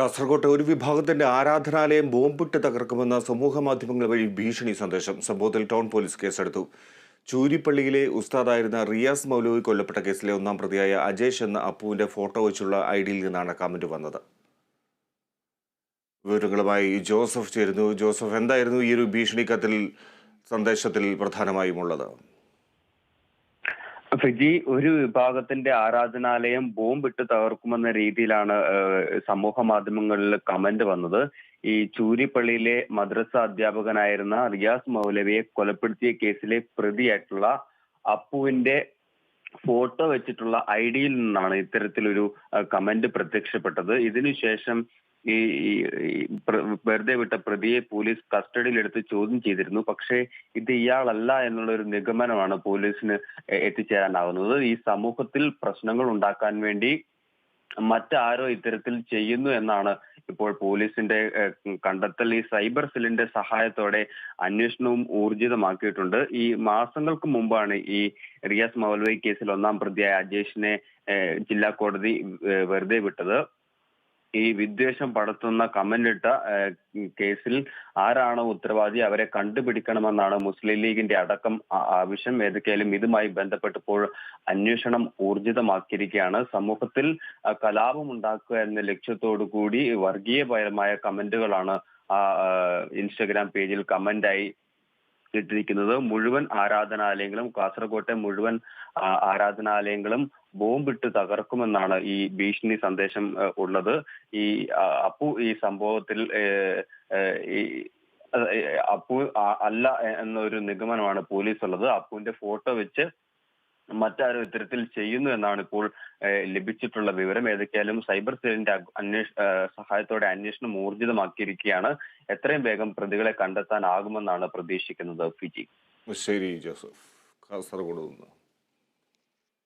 കാസർകോട്ടെ ഒരു വിഭാഗത്തിന്റെ ആരാധനാലയം ബോംബിട്ട് തകർക്കുമെന്ന സമൂഹ മാധ്യമങ്ങൾ വഴി ഭീഷണി സന്ദേശം. സംഭവത്തിൽ ടൗൺ പോലീസ് കേസെടുത്തു. ചൂരിപ്പള്ളിയിലെ ഉസ്താദായിരുന്ന റിയാസ് മൗലവി കൊല്ലപ്പെട്ട കേസിലെ ഒന്നാം പ്രതിയായ അജേഷ് എന്ന അപ്പുവിന്റെ ഫോട്ടോ വെച്ചുള്ള ഐഡിയിൽ നിന്നാണ് കമന്റ് വന്നത്. വിവരങ്ങളുമായി ജോസഫ് ചേരുന്നു. ജോസഫ് എന്തായിരുന്നു ഈ ഒരു ഭീഷണി കത്തിൽ സന്ദേശത്തിൽ പ്രധാനമായും ഉള്ളത്? ഫിജി ഒരു വിഭാഗത്തിന്റെ ആരാധനാലയം ബോംബിട്ട് തകർക്കുമെന്ന രീതിയിലാണ് സമൂഹ മാധ്യമങ്ങളിൽ കമന്റ് വന്നത്. ഈ ചൂരിപ്പള്ളിയിലെ മദ്രസ അധ്യാപകനായിരുന്ന റിയാസ് മൗലവിയെ കൊലപ്പെടുത്തിയ കേസിലെ പ്രതിയായിട്ടുള്ള അപ്പുവിന്റെ ഫോട്ടോ വെച്ചിട്ടുള്ള ഐ ഡിയിൽ നിന്നാണ് ഇത്തരത്തിലൊരു കമന്റ് പ്രത്യക്ഷപ്പെട്ടത്. ഇതിനുശേഷം ഈ വെറുതെ വിട്ട പ്രതിയെ പോലീസ് കസ്റ്റഡിയിലെടുത്ത് ചോദ്യം ചെയ്തിരുന്നു. പക്ഷേ ഇത് ഇയാളല്ല എന്നുള്ള ഒരു നിഗമനമാണ് പോലീസിന് എത്തിച്ചേരാനാവുന്നത്. ഈ സമൂഹത്തിൽ പ്രശ്നങ്ങൾ ഉണ്ടാക്കാൻ വേണ്ടി മറ്റാരോ ഇത്തരത്തിൽ ചെയ്യുന്നു എന്നാണ് ഇപ്പോൾ പോലീസിന്റെ കണ്ടെത്തൽ. ഈ സൈബർ സെല്ലിന്റെ സഹായത്തോടെ അന്വേഷണവും ഊർജിതമാക്കിയിട്ടുണ്ട്. ഈ മാസങ്ങൾക്ക് മുമ്പാണ് ഈ റിയാസ് മൗലവി കേസിൽ ഒന്നാം പ്രതിയായ അജേഷിനെ ജില്ലാ കോടതി വെറുതെ വിട്ടത്. ഈ വിദ്വേഷം പടർത്തുന്ന കമന്റിട്ട കേസിൽ ആരാണോ ഉത്തരവാദി അവരെ കണ്ടുപിടിക്കണമെന്നാണ് മുസ്ലിം ലീഗിന്റെ അടക്കം ആവശ്യം. ഏതൊക്കെയായാലും ഇതുമായി ബന്ധപ്പെട്ടപ്പോൾ അന്വേഷണം ഊർജിതമാക്കിയിരിക്കുകയാണ്. സമൂഹത്തിൽ കലാപമുണ്ടാക്കുക എന്ന ലക്ഷ്യത്തോടു കൂടി വർഗീയപരമായ കമന്റുകളാണ് ഇൻസ്റ്റഗ്രാം പേജിൽ കമന്റായി ഇട്ടിരിക്കുന്നത്. മുഴുവൻ ആരാധനാലയങ്ങളും കാസർകോട്ടെ മുഴുവൻ ആരാധനാലയങ്ങളും ബോംബിട്ട് തകർക്കുമെന്നാണ് ഈ ഭീഷണി സന്ദേശം ഉള്ളത്. ഈ അപ്പു ഈ സംഭവത്തിൽ അപ്പു അല്ല എന്നൊരു നിഗമനമാണ് പോലീസ് ഉള്ളത് അപ്പുവിന്റെ ഫോട്ടോ വെച്ച് മറ്റാരും ഇത്തരത്തിൽ ചെയ്യുന്നു എന്നാണ് ഇപ്പോൾ ലഭിച്ചിട്ടുള്ള വിവരം. ഏതൊക്കെയാലും സൈബർ സെല്ലിന്റെ അന്വേഷ സഹായത്തോടെ അന്വേഷണം ഊർജിതമാക്കിയിരിക്കുകയാണ്. എത്രയും വേഗം പ്രതികളെ കണ്ടെത്താനാകുമെന്നാണ് പ്രതീക്ഷിക്കുന്നത്. ഫിജി. ശരി ജോസഫ്. കാസർഗോഡ് നിന്ന്.